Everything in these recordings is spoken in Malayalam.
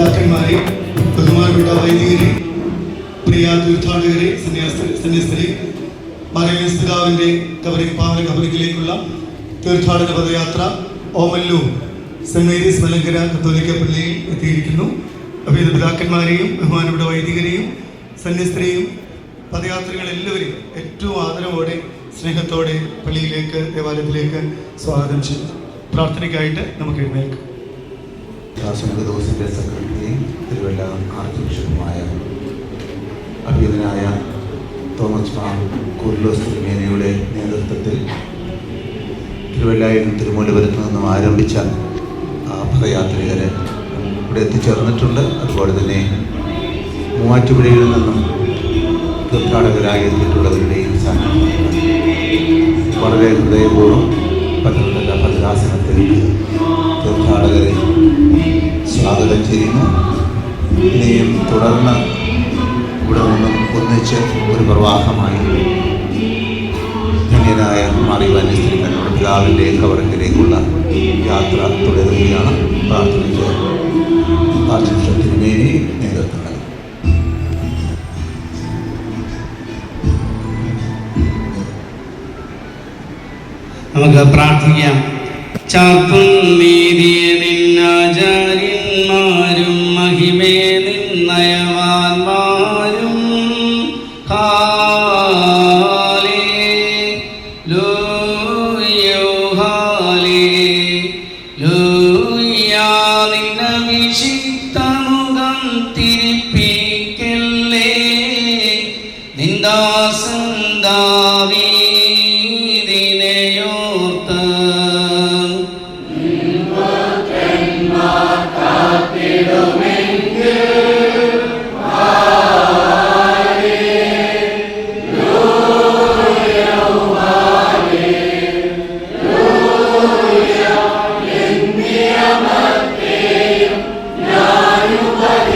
പിതാക്കന്മാരെ ബഹുമാനപ്പെട്ട വൈദികരെ പ്രിയ തീർത്ഥാടകരെ സന്യാസ്തരെ മറയൂസ് പിതാവിന്റെ പാവന കബറിക്കിലേക്കുള്ള തീർത്ഥാടന പദയാത്ര ഓമല്ലൂർ സെന്റ് മേരീസ് മലങ്കര കത്തോലിക്ക പള്ളിയിൽ എത്തിയിരിക്കുന്നു. അഭേദ പിതാക്കന്മാരെയും ബഹുമാനപ്പെട്ട വൈദികരെയും സന്യസ്തരെയും പദയാത്രകളെല്ലാവരെയും ഏറ്റവും ആദരവോടെ സ്നേഹത്തോടെ പള്ളിയിലേക്ക് ദേവാലയത്തിലേക്ക് സ്വാഗതം ചെയ്തു പ്രാർത്ഥനയ്ക്കായിട്ട് നമുക്ക് എഴുന്നേൽക്കാം. ദാസനക ദിവസത്തെ സെക്രട്ടറിയും തിരുവല്ല ആർച്ച് ബിഷപ്പുമായ അഭിയതനായ തോമസ് മാർ കുർലോസ് തിരുമേനയുടെ നേതൃത്വത്തിൽ തിരുവല്ലായിലും തിരുമൂലപുരത്ത് നിന്നും ആരംഭിച്ച ആ പദയാത്രികരെ ഇവിടെ എത്തിച്ചേർന്നിട്ടുണ്ട്. അതുപോലെ തന്നെ മൂവാറ്റുപുഴയിൽ നിന്നും തീർത്ഥാടകരായി എത്തിയിട്ടുള്ളവരുടെയും സാന്നിധ്യം വളരെ ഹൃദയപൂർവം പത്തനംതിട്ട ഭദ്രാസനത്തിലേക്ക് തീർത്ഥാടകരെ സ്വാഗതം ചെയ്യുന്നു. ഇനിയും തുടർന്ന് ഇവിടെ നിന്നും ഒന്നിച്ച് ഒരു പ്രവാഹമായി ധന്യനായ മാറിവാനിസ്ത്രീ കന്നോട് പിതാവിന്റെ കവറിലേക്കുള്ള യാത്ര തുടരുകയാണ്. നൽകും നമുക്ക് പ്രാർത്ഥിക്കാം. ചാപ്പും നീതിയ നിന്നാചാര്യന്മാരും മഹിമേ നിന്നയവാന്മാരും തിരിപ്പിക്കല്ലേ? നിന്ദാസൻ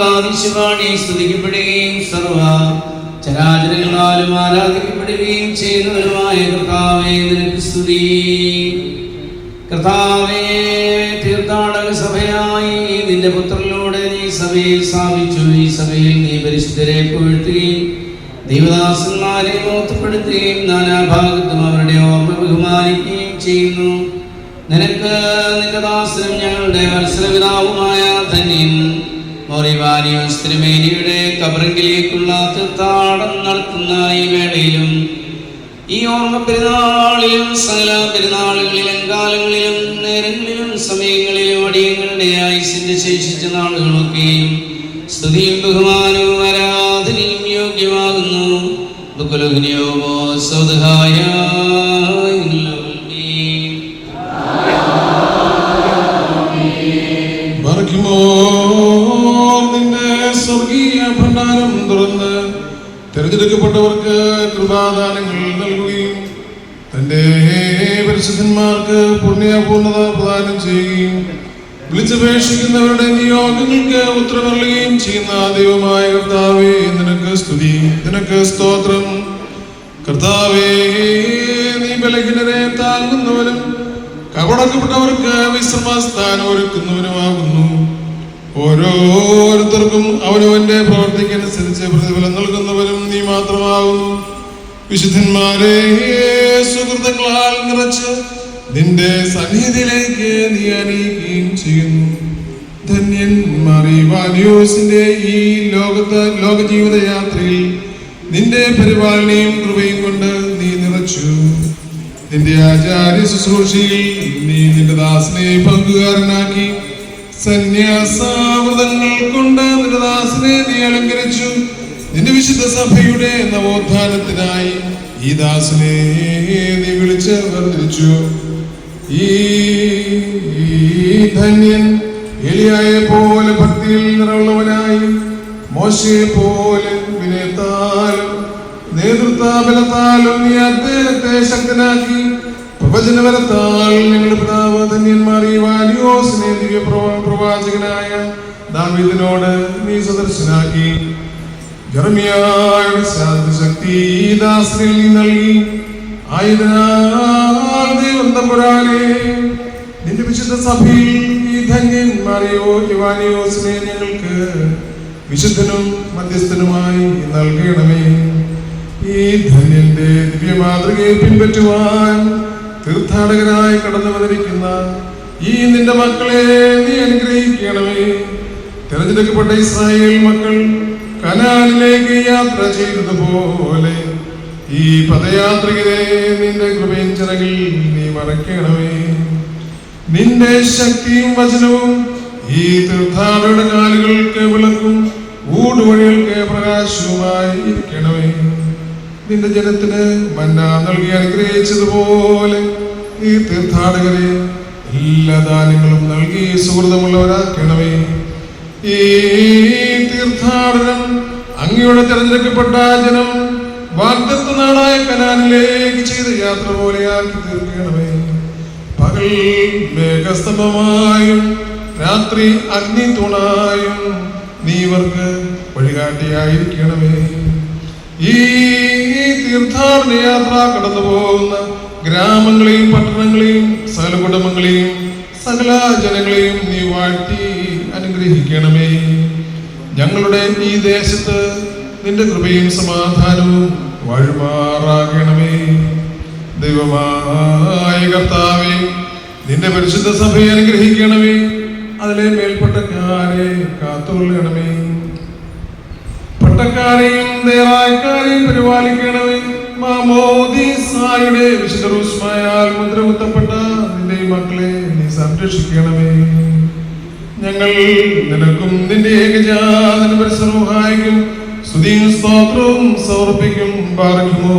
കാതിശുവാണി സ്തുതിക്കപ്പെടുകയും സർവ ചരാചരങ്ങളാലും ആരാധിക്കപ്പെടുകയും ചെയ്യുന്നവരുമായ കർത്താവേ നിനക്ക് സ്തുതി. കർത്താവേ തീർത്ഥാടക സഭയായി നിന്റെ പുത്രനിലൂടെ നീ സഭയെ സ്ഥാപിച്ചു. ഈ സഭയിൽ നീ പരിശുദ്ധരെ പുകഴ്ത്തുകയും ദൈവദാസന്മാരെ മോത്തപ്പെടുത്തുകയും നാനാഭാഗത്തും അവരുടെ ഓർമ്മ ബഹുമാനിക്കുകയും ചെയ്യുന്നു. നിനക്ക് നിന്റെ ദാസനും ഞങ്ങളുടെ മത്സരപിതാവുമായ ധന്യൻ മോറിവാനിയോസ് തിരുമേനിയുടെ കബറിങ്കിലേക്കുള്ള തീർത്ഥാടനം നടത്തുന്ന ഈ വേളയിലും ഈ ഓർമ്മ പെരുന്നാളിലും സകല പെരുന്നാളുകളിലും കാലങ്ങളിലും നേരങ്ങളിലും സമയങ്ങളിലും അടിയങ്ങളുടെ ആയുസിന്റെ ശേഷിച്ച നാളുകളൊക്കെയും സ്തുതിയും ബഹുമാനവും ആരാധനയും യോഗ്യമാകുന്നു. ബുക്കുലഗ്നിയോമോ സ്വതഹായ തെരഞ്ഞെടുക്കപ്പെട്ടവർക്ക് കൃപാദാനങ്ങൾ നൽകുകയും തന്റെ പരിശുദ്ധന്മാർക്ക് പുണ്യപൂർണത പ്രദാനം ചെയ്യുകയും വിളിച്ചപേക്ഷിക്കുന്നവരുടെ നിയോഗങ്ങൾക്ക് ഉത്തരമറിയുകയും ചെയ്യുന്ന ദൈവമായ കർത്താവേ നിനക്ക് സ്തുതി നിനക്ക് സ്തോത്രം. കർത്താവേ നീ ബലഹീനരെ താങ്ങുന്നവനും കപടക്കപ്പെട്ടവർക്ക് വിശ്രമസ്ഥാനം ഒരുക്കുന്നവനുമാകുന്നു. ഓരോരുത്തർക്കും അവനവന്റെ പ്രവർത്തിക്കനുസരിച്ച് പ്രതിഫലം നൽകുന്നു. വിശുദ്ധന്മാരെ സുഹൃത്തുക്കളാൽ നിറച്ച് നിന്റെ സന്നിധിയിലേക്ക് നീ അണിയിക്കുകയും ചെയ്യുന്നു. ധന്യൻ ഈ ലോകത്ത് ലോക ജീവിതയാത്രയിൽ നിന്റെ പരിപാലനയും കൃപയും കൊണ്ട് നീ നിറച്ചു. നിന്റെ ആചാര്യ ശുശ്രൂഷയിൽ നീ നിന്റെ ദാസനെ പങ്കുകാരനാക്കി സന്യാസാവൃതങ്ങൾ കൊണ്ട് നിന്റെ ദാസനെ നീ അലങ്കരിച്ചു. നിന്റെ വിശുദ്ധ സഭയുടെ നവോത്ഥാനത്തിനായി ഈ ദാസനെ നീ വിളിച്ച് വർദ്ധിച്ചു ഈ ധന്യൻ എലിയായെ പോലെ ഭക്തിയിൽ നിറവുള്ളവനായി മോശയെ പോലെ വിനയത്താലും നേതൃത്വബലത്താലും നീ അദ്ദേഹത്തെ ശക്തനാക്കി പ്രവചനപരത്താൽ ഞങ്ങളുടെ പിതാവ് ധന്യന്മാർ ഈ വാലിയോസിനെ ദിവ്യ പ്രവാചകനായ ദാവീദിനോട് നീ സദർശനാക്കി. ജർമിയായുടെ ശക്തി ദാസനിൽ നീ നൽകി. ആയതിനാൽ നിന്റെ വിശുദ്ധ സഭയിൽ ഈ ധന്യന്മാരെയോ യുവാനെയോ സ്നേഹങ്ങൾക്ക് വിശുദ്ധനും മധ്യസ്ഥനുമായി നൽകണമേ. ഈ ധന്യന്റെ ദിവ്യ മാതൃകയെ പിൻപറ്റുവാൻ തീർത്ഥാടകരായി കടന്നു വന്നിരിക്കുന്ന ഈ നിന്റെ മക്കളെ നീ അനുഗ്രഹിക്കണമേ. തിരഞ്ഞെടുക്കപ്പെട്ട ഇസ്രായേൽ മക്കൾ കനാലിലേക്ക് യാത്ര ചെയ്തതുപോലെ ഈ പദയാത്രികരെ നിന്റെ കൃപയും ചിറകിൽ നീ മറക്കണമേ നിന്റെ ശക്തിയും വചനവും ഈ തീർത്ഥാടന കാലുകൾക്ക് വിളക്കും ഊടുവഴികൾക്ക് പ്രകാശവുമായി ഇരിക്കണമേ. നിന്റെ ജനത്തിന് മന്ന നൽകി അനുഗ്രഹിച്ചതുപോലെ ഈ തീർത്ഥാടകരെ എല്ലാ ദാനങ്ങളും നൽകി സുഹൃതമുള്ളവരാക്കണമേ. ഈ തീർത്ഥാടനം അങ്ങയുടെ തിരഞ്ഞെടുക്കപ്പെട്ട ജനം വാഗ്ദത്ത നാടായ കനാലിലേക്ക് ചെയ്ത യാത്ര പോലെയാക്കി തീർക്കണമേ. പകൽ മേഘസ്തംഭമായും രാത്രി അഗ്നി തുണായും നീ ഇവർക്ക് വഴികാട്ടിയായിരിക്കണമേ. ഈ തീർത്ഥാടന യാത്ര കടന്നു പോകുന്ന ഗ്രാമങ്ങളെയും പട്ടണങ്ങളെയും സകല കുടുംബങ്ങളെയും സകല ജനങ്ങളെയും നീ വാഴ്ത്തി അനുഗ്രഹിക്കണമേ. ഞങ്ങളുടെ ഈ ദേശത്ത് നിന്റെ കൃപയും സമാധാനവും വഴിമാറാകണമേ. ദൈവമായ കർത്താവേ നിന്റെ പരിശുദ്ധ സഭയെ അനുഗ്രഹിക്കണമേ. അതിലെ മേൽപ്പട്ടക്കാരെ കാത്തുകൊള്ളണമേ. പട്ടക്കാരെയും നേരായക്കാരെയും പരിപാലിക്കണമേ. മാമോദീസായുടെ വിശുദ്ധ റൂസ്മായ മുദ്രമുത്തപ്പെട്ട നിന്റെ മക്കളെ നീ സംരക്ഷിക്കണമേ. ഞങ്ങൾ നിനക്കും നിന്റെ ഏകജാതന പരിസരഹായിക്കും സ്തുതിയും സ്തോത്രവും സമർപ്പിക്കും പാർക്കുമോ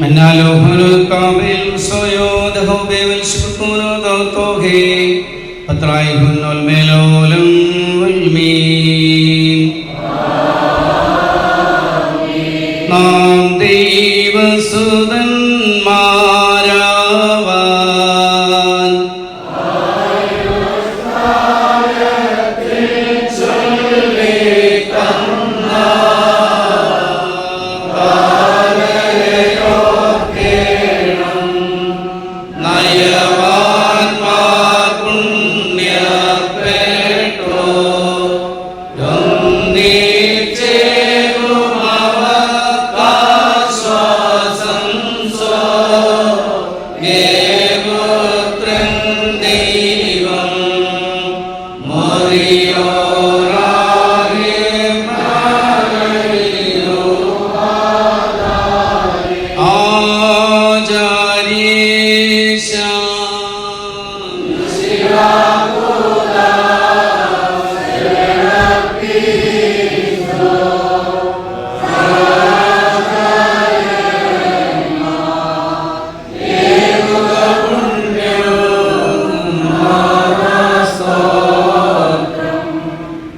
മന്നാലോഹനോ Then.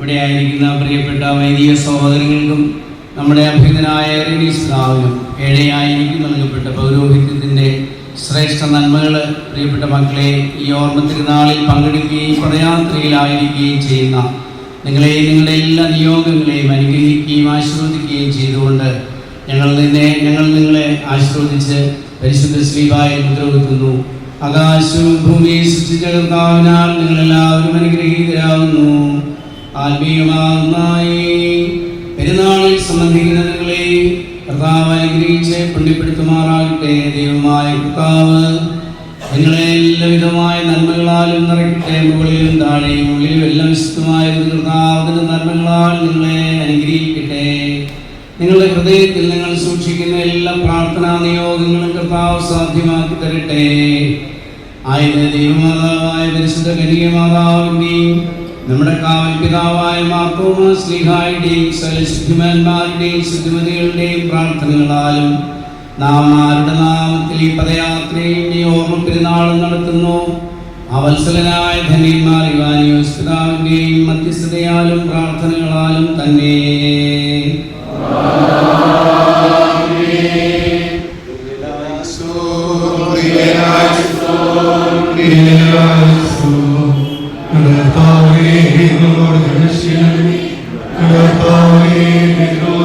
ഇവിടെ ആയിരിക്കുന്ന പ്രിയപ്പെട്ട വൈദിക സഹോദരങ്ങൾക്കും നമ്മുടെ അഭ്യുതനായ റിനീസ്ലാവിനും ഏഴയായിരിക്കും നൽകപ്പെട്ട പൗരോഹിത്യത്തിന്റെ ശ്രേഷ്ഠ നന്മകൾ പ്രിയപ്പെട്ട മക്കളെ ഈ ഓർമ്മ തിരുനാളിൽ പങ്കെടുക്കുകയും പ്രയാത്രയിലായിരിക്കുകയും ചെയ്യുന്ന നിങ്ങളെ നിങ്ങളുടെ എല്ലാ നിയോഗങ്ങളെയും അനുഗ്രഹിക്കുകയും ആശീർവദിക്കുകയും ചെയ്തുകൊണ്ട് ഞങ്ങൾ നിന്നെ ഞങ്ങൾ നിങ്ങളെ ആശീർവദിച്ച് പരിശുദ്ധ ശ്രീവായി മുദ്രവെക്കുന്നു ആകാശവും ഭൂമിയും സൃഷ്ടിച്ച കർത്താവിനാൽ നിങ്ങളെല്ലാവരും അനുഗ്രഹീതരാകുന്നു. ആത്മീയമാകുന്നായി പെരുന്നാളിൽ സംബന്ധിക്കുന്ന നിങ്ങളെ കർത്താവ് അനുഗ്രഹിച്ച് പുണ്യപ്പെടുത്തുമാറാകട്ടെ. ദൈവമായ കർത്താവ് നിങ്ങളെ എല്ലാവിധമായ നന്മകളാലും നിറയ്ക്കട്ടെ. മുകളിലും താഴെയും ഉള്ളിലും എല്ലാം വിശുദ്ധമായ കർത്താവിന്റെ നന്മകളാൽ നിങ്ങളെ അനുഗ്രഹിക്കട്ടെ. നിങ്ങളുടെ ഹൃദയത്തിൽ നിങ്ങൾ സൂക്ഷിക്കുന്ന എല്ലാ പ്രാർത്ഥനാ നിയോഗങ്ങളും കർത്താവ് സാധ്യമാക്കി തരട്ടെ. ആയത് ദൈവമാതാവായ പരിശുദ്ധ കനിക മാതാവിന്റെയും നമ്മുടെ കാവൽ പിതാവായ മാർത്തോമ സ്ലിഹായുടെയും സകല ശുദ്ധിമാന്മാരുടെയും ശുദ്ധിമതികളുടെയും പ്രാർത്ഥനകളാലും നാം ആരുടെ നാമത്തിൽ ഈ പദയാത്രയും ഈ ഓർമ്മ പെരുന്നാളും നടത്തുന്നു? അവത്സലനായ ധന്യന്മാർ ഇവാനിയോസ് പിതാവിന്റെയും മധ്യസ്ഥതയാലും പ്രാർത്ഥനകളാലും തന്നെ Amen.